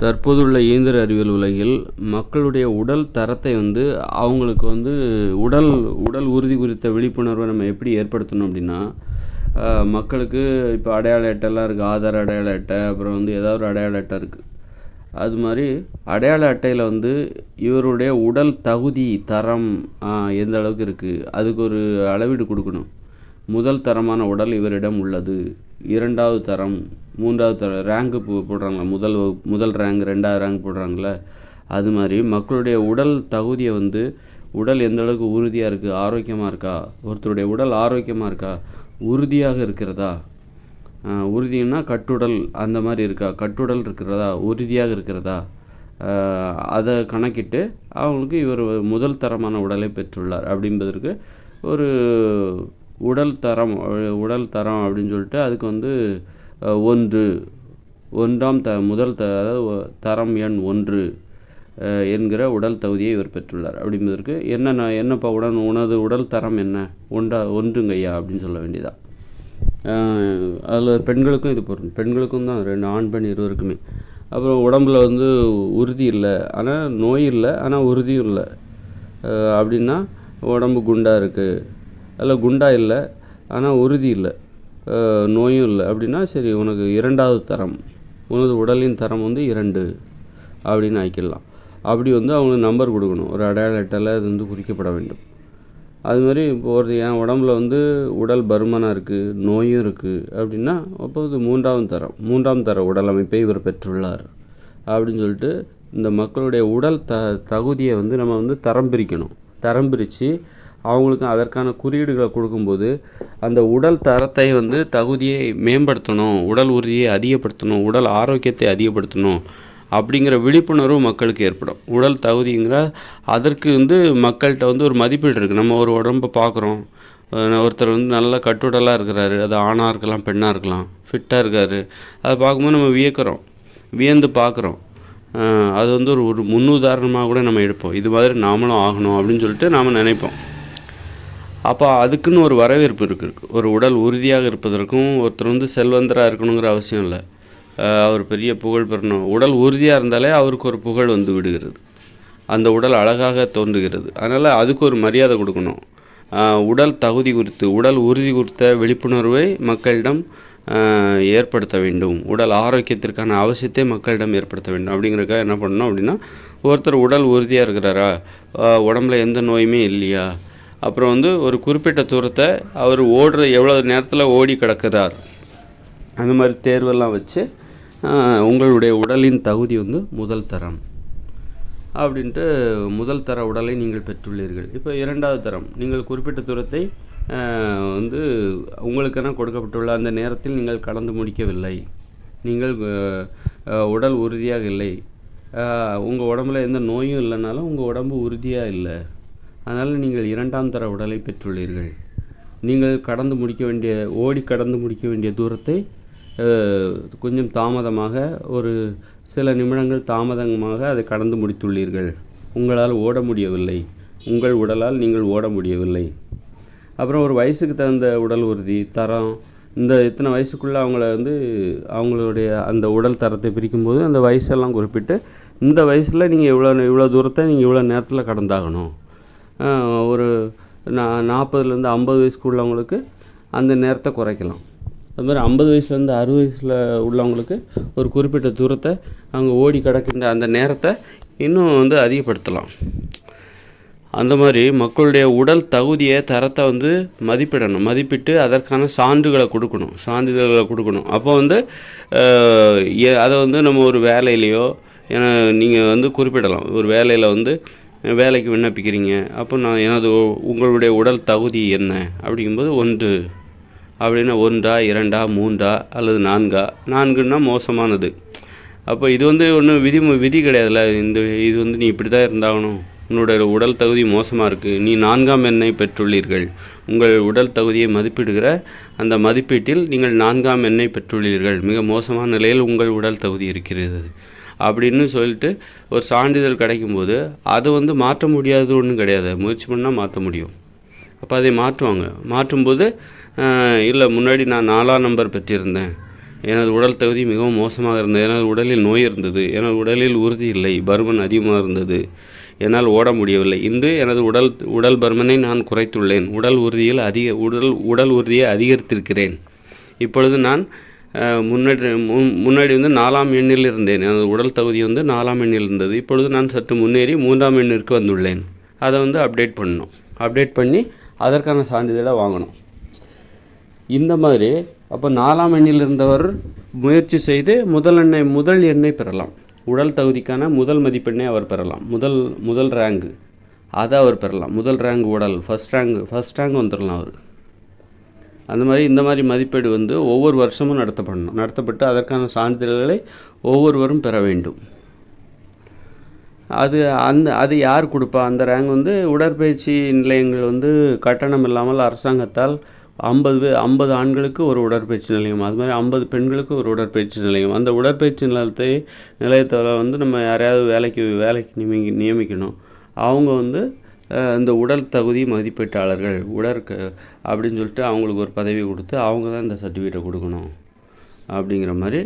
தற்போதுள்ள இயந்திர அறிவியல் உலகில் மக்களுடைய உடல் தரத்தை வந்து அவங்களுக்கு வந்து உடல் உடல் உறுதி குறித்த விழிப்புணர்வை நம்ம எப்படி ஏற்படுத்தணும் அப்படின்னா மக்களுக்கு இப்போ அடையாள அட்டைலாம் இருக்குது ஆதார் அடையாள அட்டை அப்புறம் வந்து ஏதாவது ஒரு அடையாள அட்டை இருக்குது அது மாதிரி அடையாள அட்டையில் வந்து இவருடைய உடல் தகுதி தரம் எந்த அளவுக்கு இருக்குது அதுக்கு ஒரு அளவீடு கொடுக்கணும். முதல் தரமான உடல் இவரிடம் உள்ளது. இரண்டாவது தரம் மூன்றாவது தரம் ரேங்க்கு போடுறாங்களா? முதல் முதல் ரேங்க் ரெண்டாவது ரேங்க் போடுறாங்களே? அது மாதிரி மக்களுடைய உடல் தகுதியை வந்து உடல் எந்த அளவுக்கு உறுதியாக இருக்குது ஆரோக்கியமாக இருக்கா? ஒருத்தருடைய உடல் ஆரோக்கியமாக இருக்கா? உறுதியாக இருக்கிறதா? உறுதினா கட்டுடல் அந்த மாதிரி இருக்கா? கட்டுடல் இருக்கிறதா? உறுதியாக இருக்கிறதா? அதை கணக்கிட்டு அவங்களுக்கு இவர் முதல் தரமான உடலை பெற்றுள்ளார் அப்படின்பதற்கு ஒரு உடல் தரம் உடல் தரம் அப்படின்னு சொல்லிட்டு அதுக்கு வந்து ஒன்று. ஒன்றாம் த முதல் த அதாவது தரம் எண் ஒன்று என்கிற உடல் தகுதியை இவர் பெற்றுள்ளார். அப்படிங்கிறதுக்கு என்னென்ன என்னப்பா உடன் உனது உடல் தரம் என்ன? ஒன்றா ஒன்றுங்கய்யா அப்படின்னு சொல்ல வேண்டியதான் அதில் பெண்களுக்கும் இது பொருள் பெண்களுக்கும் தான் ரெண்டு ஆண் பெண் இருவருக்குமே. அப்புறம் உடம்பில் வந்து உறுதி இல்லை. ஆனால் நோய் இல்லை ஆனால் உறுதியும் இல்லை. அப்படின்னா உடம்பு குண்டாக இருக்குது அதில் குண்டா இல்லை ஆனால் உறுதி இல்லை. நோயும் இல்லை. அப்படின்னா சரி உனக்கு இரண்டாவது தரம் உனது உடலின் தரம் வந்து இரண்டு அப்படின்னு ஆக்கிடலாம். அப்படி வந்து அவங்களுக்கு நம்பர் கொடுக்கணும். ஒரு அடையாள அட்டையில் அது வந்து குறிக்கப்பட வேண்டும். அது மாதிரி இப்போ ஒரு என் உடம்புல வந்து உடல் பருமனாக இருக்குது நோயும் இருக்குது அப்படின்னா அப்போ இது மூன்றாவது தரம் மூன்றாம் தர உடல் அமைப்பை இவர் பெற்றுள்ளார் அப்படின்னு சொல்லிட்டு இந்த மக்களுடைய உடல் த தகுதியை வந்து நம்ம வந்து தரம் பிரிக்கணும். தரம் பிரித்து அவங்களுக்கு அதற்கான குறியீடுகளை கொடுக்கும்போது அந்த உடல் தரத்தை வந்து தகுதியை மேம்படுத்தணும் உடல் உறுதியை அதிகப்படுத்தணும் உடல் ஆரோக்கியத்தை அதிகப்படுத்தணும் அப்படிங்கிற விழிப்புணர்வு மக்களுக்கு ஏற்படும். உடல் தகுதிங்கிற அதற்கு வந்து மக்கள்கிட்ட வந்து ஒரு மதிப்பீடு இருக்குது நம்ம ஒரு உடம்பை பார்க்குறோம் ஒருத்தர் வந்து நல்ல கட்டுடலாக இருக்கிறாரு. அது ஆணாக இருக்கலாம் பெண்ணாக இருக்கலாம். ஃபிட்டாக இருக்கார். அதை பார்க்கும்போது நம்ம வியக்கிறோம். வியந்து பார்க்குறோம் அது வந்து ஒரு ஒரு முன்னுதாரணமாக கூட நம்ம எடுப்போம். இது மாதிரி நாமளும் ஆகணும் அப்படின்னு சொல்லிட்டு நாம் நினைப்போம். அப்போ அதுக்குன்னு ஒரு வரவேற்பு இருக்குது ஒரு உடல் உறுதியாக இருப்பதற்கும் ஒருத்தர் வந்து செல்வந்தராக இருக்கணுங்கிற அவசியம் இல்லை. அவர் பெரிய புகழ் பெறணும். உடல் உறுதியாக இருந்தாலே அவருக்கு ஒரு புகழ் வந்து விடுகிறது. அந்த உடல் அழகாக தோன்றுகிறது. அதனால் அதுக்கு ஒரு மரியாதை கொடுக்கணும். உடல் தகுதி குறித்து உடல் உறுதி குறித்த விழிப்புணர்வை மக்களிடம் ஏற்படுத்த வேண்டும். உடல் ஆரோக்கியத்திற்கான அவசியத்தை மக்களிடம் ஏற்படுத்த வேண்டும். அப்படிங்கிறக்காக என்ன பண்ணணும் அப்படின்னா ஒருத்தர் உடல் உறுதியாக இருக்கிறாரா? உடம்புல எந்த நோயுமே இல்லையா? அப்புறம் வந்து ஒரு குறிப்பிட்ட தூரத்தை அவர் ஓடுற எவ்வளோ நேரத்தில் ஓடி கிடக்கிறார். அந்த மாதிரி தேர்வெல்லாம் வச்சு உங்களுடைய உடலின் தகுதி வந்து முதல் தரம். அப்படின்ட்டு முதல் தர உடலை நீங்கள் பெற்றுள்ளீர்கள். இப்போ இரண்டாவது தரம் நீங்கள் குறிப்பிட்ட தூரத்தை வந்து உங்களுக்கென கொடுக்கப்பட்டுள்ள அந்த நேரத்தில் நீங்கள் கடந்து முடிக்கவில்லை. நீங்கள் உடல் உறுதியாக இல்லை. உங்கள் உடம்புல எந்த நோயும் இல்லைனாலும் உங்கள் உடம்பு உறுதியாக இல்லை. அதனால் நீங்கள் இரண்டாம் தர உடலை பெற்றுள்ளீர்கள். நீங்கள் கடந்து முடிக்க வேண்டிய ஓடி கடந்து முடிக்க வேண்டிய தூரத்தை கொஞ்சம் தாமதமாக ஒரு சில நிமிடங்கள் தாமதமாக அதை கடந்து முடித்துள்ளீர்கள். உங்களால் ஓட முடியவில்லை. உங்கள் உடலால் நீங்கள் ஓட முடியவில்லை. அப்புறம் ஒரு வயசுக்கு தகுந்த உடல் உறுதி தரம் இந்த இத்தனை வயசுக்குள்ளே அவங்கள வந்து அவங்களுடைய அந்த உடல் தரத்தை பிரிக்கும்போது அந்த வயசெல்லாம் குறிப்பிட்டு இந்த வயசில் நீங்கள் இவ்வளோ இவ்வளோ தூரத்தை நீங்கள் இவ்வளோ நேரத்தில் கடந்தாகணும். ஒரு நா நாற்பதுலேருந்து ஐம்பது வயசுக்கு உள்ளவங்களுக்கு அந்த நேரத்தை குறைக்கலாம். அது மாதிரி ஐம்பது வயசுலேருந்து அறுபது வயசில் உள்ளவங்களுக்கு ஒரு குறிப்பிட்ட தூரத்தை அவங்க ஓடி கிடக்கின்ற அந்த நேரத்தை இன்னும் வந்து அதிகப்படுத்தலாம். அந்த மாதிரி மக்களுடைய உடல் தகுதியை தரத்தை வந்து மதிப்பிடணும். மதிப்பிட்டு அதற்கான சான்றுகளை கொடுக்கணும். சான்றிதழ்களை கொடுக்கணும். அப்போ வந்து அதை வந்து நம்ம ஒரு வேலையிலையோ ஏன்னா நீங்கள் வந்து குறிப்பிடலாம். ஒரு வேலையில் வந்து வேலைக்கு விண்ணப்பிக்கிறீங்க. அப்போ நான் எனது உங்களுடைய உடல் தகுதி என்ன? அப்படிங்கும்போது ஒன்று. அப்படின்னா ஒன்றா இரண்டா மூன்றா அல்லது நான்கா? நான்குன்னா மோசமானது. அப்போ இது வந்து ஒன்றும் விதி விதி கிடையாதுல்ல. இந்த இது வந்து நீ இப்படி தான் இருந்தாகணும். உன்னுடைய உடல் தகுதி மோசமாக இருக்குது நீ நான்காம் எண்ணை பெற்றுள்ளீர்கள். உங்கள் உடல் தகுதியை மதிப்பிடுகிற அந்த மதிப்பீட்டில் நீங்கள் நான்காம் எண்ணை பெற்றுள்ளீர்கள். மிக மோசமான நிலையில் உங்கள் உடல் தகுதி இருக்கிறது. அப்படின்னு சொல்லிட்டு ஒரு சான்றிதழ் கிடைக்கும்போது அதை வந்து மாற்ற முடியாதது ஒன்றும் கிடையாது. முயற்சி பண்ணால் மாற்ற முடியும். அப்போ அதை மாற்றுவாங்க. மாற்றும்போது இல்லை முன்னாடி நான் நாலாம் நம்பர் பெற்றிருந்தேன். எனது உடல் தகுதி மிகவும் மோசமாக இருந்தது. எனது உடலில் நோய் இருந்தது. எனது உடலில் உறுதி இல்லை. பருமன் அதிகமாக இருந்தது. என்னால் ஓட முடியவில்லை. இன்று எனது உடல் உடல் பருமனை நான் குறைத்துள்ளேன். உடல் உறுதியில் அதிக உடல் உடல் உறுதியை அதிகரித்திருக்கிறேன். இப்பொழுது நான் முன்னாடி முன் முன்னாடி வந்து நாலாம் எண்ணில் இருந்தேன். எனது உடல் தகுதி வந்து நாலாம் எண்ணில் இருந்தது. இப்பொழுது நான் சற்று முன்னேறி மூன்றாம் எண்ணிற்கு வந்துள்ளேன். அதை வந்து அப்டேட் பண்ணணும். அப்டேட் பண்ணி அதற்கான சான்றிதழை வாங்கணும். இந்த மாதிரி அப்போ நாலாம் எண்ணில் இருந்தவர் முயற்சி செய்து முதல் எண்ணை முதல் எண்ணை பெறலாம். உடல் தகுதிக்கான முதல் மதிப்பெண்ணை அவர் பெறலாம். முதல் முதல் ரேங்கு அதை அவர் பெறலாம். முதல் ரேங்க் உடல். ஃபஸ்ட் ரேங்க் ஃபஸ்ட் ரேங்க் வந்துடலாம் அவர். அந்த மாதிரி இந்த மாதிரி மதிப்பீடு வந்து ஒவ்வொரு வருஷமும் நடத்தப்படணும். நடத்தப்பட்டு அதற்கான சான்றிதழ்களை ஒவ்வொருவரும் பெற வேண்டும். அது அந்த அது யார் கொடுப்பா? அந்த ரேங்க் வந்து உடற்பயிற்சி நிலையங்கள் வந்து கட்டணம் இல்லாமல் அரசாங்கத்தால் ஐம்பது ஐம்பது ஆண்களுக்கு ஒரு உடற்பயிற்சி நிலையம் அது மாதிரி ஐம்பது பெண்களுக்கு ஒரு உடற்பயிற்சி நிலையம். அந்த உடற்பயிற்சி நிலையத்தை நிலையத்தில் வந்து நம்ம யாரையாவது வேலைக்கு வேலைக்கு நியமி நியமிக்கணும். அவங்க வந்து இந்த உடல் தகுதி மதிப்பீட்டாளர்கள் உடற்கு அப்படின்னு சொல்லிட்டு அவங்களுக்கு ஒரு பதவி கொடுத்து அவங்க தான் இந்த சர்டிஃபிகேட்டை கொடுக்கணும் அப்படிங்கிற மாதிரி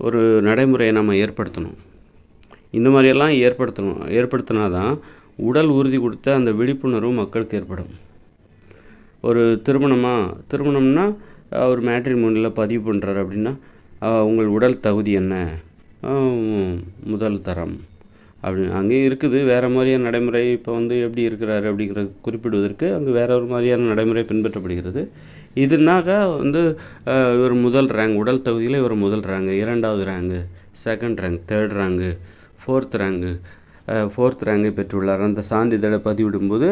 ஒரு நடைமுறையை நம்ம ஏற்படுத்தணும். இந்த மாதிரியெல்லாம் ஏற்படுத்தணும். ஏற்படுத்தினா தான் உடல் உறுதி கொடுத்த அந்த விழிப்புணர்வு மக்களுக்கு ஏற்படும். ஒரு திருமணமாக திருமணம்னா அஹ், ஒரு மேட்ரிமோனியில் பதிவு பண்ணுறாரு அப்படின்னா உங்கள் உடல் தகுதி என்ன? முதல் தரம். அப்படி அங்கேயும் இருக்குது. வேறு மாதிரியான நடைமுறை இப்போ வந்து எப்படி இருக்கிறாரு அப்படிங்கிறது குறிப்பிடுவதற்கு அங்கே வேற ஒரு மாதிரியான நடைமுறை பின்பற்றப்படுகிறது. இதுனாக்கா வந்து இவர் முதல் ரேங்க் உடல் தகுதியில் இவர் முதல் ரேங்கு இரண்டாவது rank second rank third rank fourth rank fourth ரேங்கை பெற்றுள்ளார். அந்த சான்றிதழை பதிவிடும்போது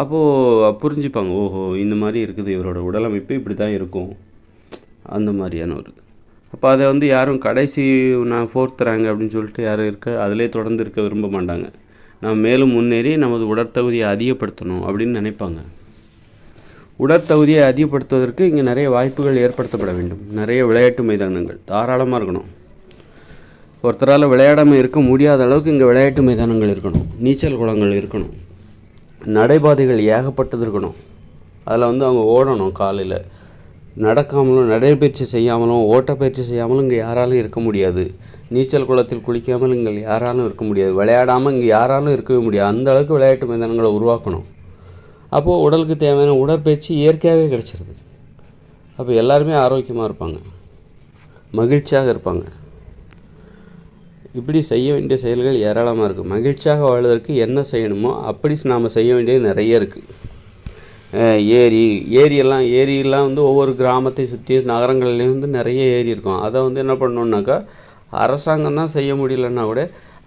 அப்போது புரிஞ்சுப்பாங்க ஓஹோ இந்த மாதிரி இருக்குது இவரோட உடலமைப்பு இப்படி தான் இருக்கும். அந்த மாதிரியான ஒரு அப்போ அதை வந்து யாரும் கடைசி நான் ஃபோர்த் ரேங்க் அப்படின்னு சொல்லிட்டு யாரும் இருக்க அதிலே தொடர்ந்து இருக்க விரும்ப மாட்டாங்க. நாம் மேலும் முன்னேறி நமது உடற்தகுதியை அதிகப்படுத்தணும் அப்படின்னு நினைப்பாங்க. உடற்தகுதியை அதிகப்படுத்துவதற்கு இங்கே நிறைய வாய்ப்புகள் ஏற்படுத்தப்பட வேண்டும். நிறைய விளையாட்டு மைதானங்கள் தாராளமாக இருக்கணும். ஒருத்தரால் விளையாடாமல் இருக்க முடியாத அளவுக்கு இங்கே விளையாட்டு மைதானங்கள் இருக்கணும். நீச்சல் குளங்கள் இருக்கணும். நடைபாதைகள் ஏகப்பட்டது இருக்கணும். அதில் வந்து அவங்க ஓடணும் காலையில். நடக்காமலும் நடைபயிற்சி செய்யாமலும் ஓட்டப்பயிற்சி செய்யாமலும் இங்கே யாராலும் இருக்க முடியாது. நீச்சல் குளத்தில் குளிக்காமல் இங்கே யாராலும் இருக்க முடியாது. விளையாடாமல் இங்கே யாராலும் இருக்கவே முடியாது. அந்த அளவுக்கு விளையாட்டு மைதானங்களை உருவாக்கணும். அப்போது உடலுக்கு தேவையான உடற்பயிற்சி இயற்கையாகவே கிடச்சிருது. அப்போ எல்லாருமே ஆரோக்கியமாக இருப்பாங்க. மகிழ்ச்சியாக இருப்பாங்க. இப்படி செய்ய வேண்டிய செயல்கள் ஏராளமாக இருக்குது மகிழ்ச்சியாக வாழ்வதற்கு என்ன செய்யணுமோ அப்படி நாம் செய்ய வேண்டியது நிறைய இருக்குது ஏரி ஏரியெல்லாம் ஏரியெல்லாம் வந்து ஒவ்வொரு கிராமத்தை சுற்றி நகரங்கள்லேயும் வந்து நிறைய ஏரி இருக்கும். அதை வந்து என்ன பண்ணணுன்னாக்கா அரசாங்கம் தான் செய்ய முடியலன்னா கூட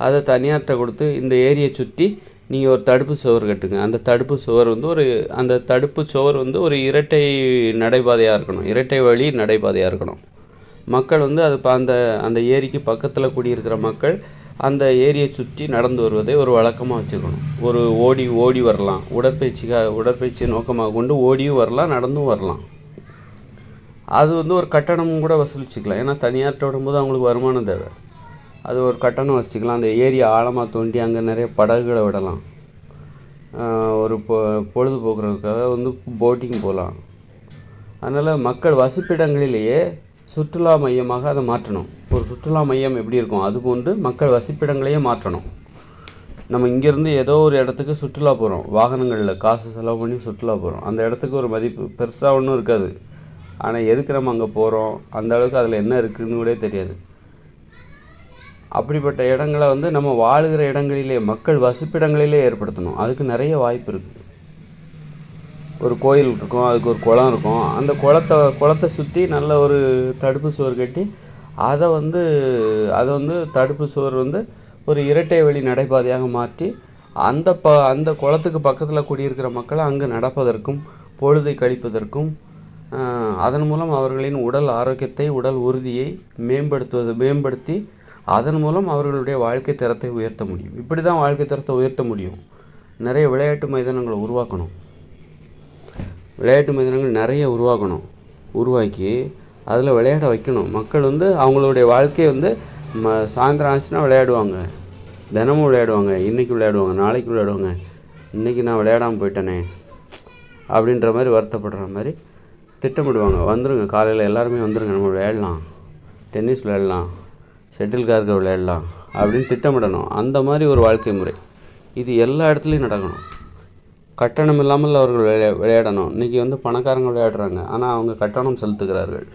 அதை தனியார்கிட்ட கொடுத்து இந்த ஏரியை சுற்றி நீங்கள் ஒரு தடுப்பு சுவர் கட்டுங்க. அந்த தடுப்பு சுவர் வந்து ஒரு அந்த தடுப்பு சுவர் வந்து ஒரு இரட்டை நடைபாதையாக இருக்கணும். இரட்டை வழி நடைபாதையாக இருக்கணும். மக்கள் வந்து அது அந்த அந்த ஏரிக்கு பக்கத்தில் குடியிருக்கிற மக்கள் அந்த ஏரியை சுற்றி நடந்து வருவதை ஒரு வழக்கமாக வச்சுக்கணும். ஒரு ஓடி ஓடி வரலாம். உடற்பயிற்சிக்காக உடற்பயிற்சியை நோக்கமாக கொண்டு ஓடியும் வரலாம் நடந்தும் வரலாம். அது வந்து ஒரு கட்டணமும் கூட வசூலிச்சுக்கலாம். ஏன்னா தனியார்கிட்ட விடும்போது அவங்களுக்கு வருமானம் தேவை. அது ஒரு கட்டணம் வச்சுக்கலாம். அந்த ஏரியை ஆழமாக தோண்டி அங்கே நிறைய படகுகளை விடலாம். ஒரு பொ பொழுதுபோக்குறதுக்காக வந்து போட்டிங் போகலாம். அதனால் மக்கள் வசிப்பிடங்களிலேயே சுற்றுலா மையமாக அதை மாற்றணும். ஒரு சுற்றுலா மையம் எப்படி இருக்கும்? அது போன்று மக்கள் வசிப்பிடங்களையே மாற்றணும். நம்ம இங்கேருந்து ஏதோ ஒரு இடத்துக்கு சுற்றுலா போகிறோம் வாகனங்களில் காசு செலவு பண்ணி சுற்றுலா போகிறோம் அந்த இடத்துக்கு ஒரு மதிப்பு பெருசாக ஒன்றும் இருக்காது. ஆனால் எதுக்கு நம்ம அங்கே போகிறோம் அந்த அளவுக்கு அதில் என்ன இருக்குதுன்னு கூட தெரியாது. அப்படிப்பட்ட இடங்களை வந்து நம்ம வாழுகிற இடங்களிலே மக்கள் வசிப்பிடங்களிலே ஏற்படுத்தணும். அதுக்கு நிறைய வாய்ப்பு இருக்குது ஒரு கோயில் இருக்கும் அதுக்கு ஒரு குளம் இருக்கும். அந்த குளத்தை குளத்தை சுற்றி நல்ல ஒரு தடுப்பு சுவர் கட்டி அதை வந்து அதை வந்து தடுப்பு சுவர் வந்து ஒரு இரட்டை வழி நடைபாதையாக மாற்றி அந்த ப அந்த குளத்துக்கு பக்கத்தில் குடியிருக்கிற மக்களை அங்கு நடப்பதற்கும் பொழுதை கழிப்பதற்கும் அதன் மூலம் அவர்களின் உடல் ஆரோக்கியத்தை உடல் உறுதியை மேம்படுத்துவது மேம்படுத்தி அதன் மூலம் அவர்களுடைய வாழ்க்கை தரத்தை உயர்த்த முடியும். இப்படி தான் வாழ்க்கை தரத்தை உயர்த்த முடியும். நிறைய விளையாட்டு மைதானங்களை உருவாக்கணும். விளையாட்டு மைதானங்கள் நிறைய உருவாக்கணும். உருவாக்கி அதில் விளையாட வைக்கணும். மக்கள் வந்து அவங்களுடைய வாழ்க்கையை வந்து ம சாயந்தரம் ஆச்சுன்னா விளையாடுவாங்க. தினமும் விளையாடுவாங்க. இன்றைக்கி விளையாடுவாங்க. நாளைக்கு விளையாடுவாங்க. இன்றைக்கி நான் விளையாடாமல் போயிட்டேனே அப்படின்ற மாதிரி வருத்தப்படுற மாதிரி திட்டமிடுவாங்க. வந்துடுங்க காலையில் எல்லாருமே வந்துடுங்க நம்ம விளையாடலாம். டென்னிஸ் விளையாடலாம். ஷட்டில் கார்க்கு விளையாடலாம் அப்படின்னு திட்டமிடணும். அந்த மாதிரி ஒரு வாழ்க்கை முறை. இது எல்லா இடத்துலையும் நடக்கணும். கட்டணம் இல்லாமல் அவர்கள் விளையா விளையாடணும். இன்றைக்கி வந்து பணக்காரங்க விளையாடுறாங்க. ஆனால் அவங்க கட்டணம் செலுத்துகிறார்கள்.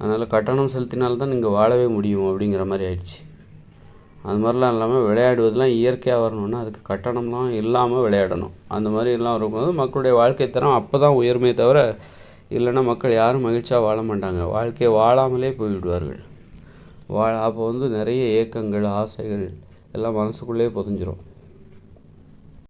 அதனால் கட்டணம் செலுத்தினால்தான் நீங்கள் வாழவே முடியும் அப்படிங்கிற மாதிரி ஆயிடுச்சு. அது மாதிரிலாம் இல்லாமல் விளையாடுவதெல்லாம் இயற்கையாக வரணும்னா அதுக்கு கட்டணம்லாம் இல்லாமல் விளையாடணும். அந்த மாதிரிலாம் இருக்கும்போது மக்களுடைய வாழ்க்கை தரம் அப்போ தான் உயருமே தவிர இல்லைன்னா மக்கள் யாரும் மகிழ்ச்சியாக வாழ மாட்டாங்க. வாழ்க்கையை வாழாமலே போய்விடுவார்கள். வா அப்போ வந்து நிறைய ஏக்கங்கள் ஆசைகள் எல்லாம் மனசுக்குள்ளேயே புதஞ்சிரும்.